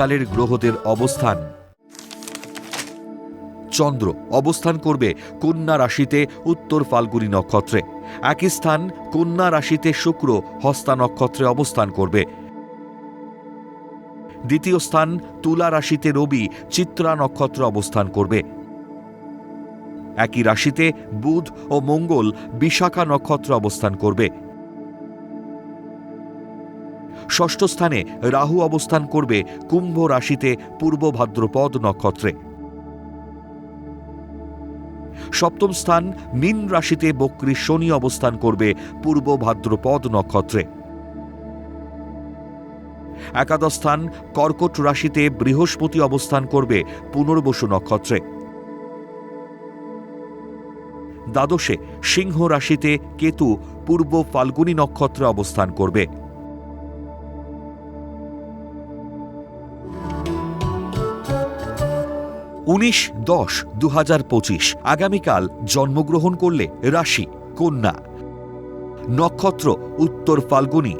কালের গ্রহদের অবস্থান। চন্দ্র অবস্থান করবে কন্যা রাশিতে উত্তর ফাল্গুনী নক্ষত্রে। একই স্থান কন্যা রাশিতে শুক্র হস্তা নক্ষত্রে অবস্থান করবে। দ্বিতীয় স্থান তুলা রাশিতে রবি চিত্রা নক্ষত্রে অবস্থান করবে। একই রাশিতে বুধ ও মঙ্গল বিশাখা নক্ষত্রে অবস্থান করবে। ষষ্ঠ স্থানে রাহু অবস্থান করবে কুম্ভ রাশিতে পূর্ব ভাদ্রপদ নক্ষত্রে। সপ্তম স্থান মীন রাশিতে বক্রী শনি অবস্থান করবে পূর্ব ভাদ্রপদ নক্ষত্রে। একাদশ স্থান কর্কট রাশিতে বৃহস্পতি অবস্থান করবে পুনর্বসু নক্ষত্রে। দ্বাদশে সিংহ রাশিতে কেতু পূর্ব ফাল্গুনী নক্ষত্রে অবস্থান করবে। উনিশ দশ দু হাজার পঁচিশ। আগামীকাল জন্মগ্রহণ করলে রাশি, কন্যা। নক্ষত্র, উত্তর ফাল্গুনী।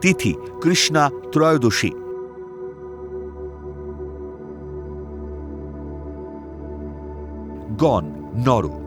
তিথি, কৃষ্ণা ত্রয়োদশী। গণ নর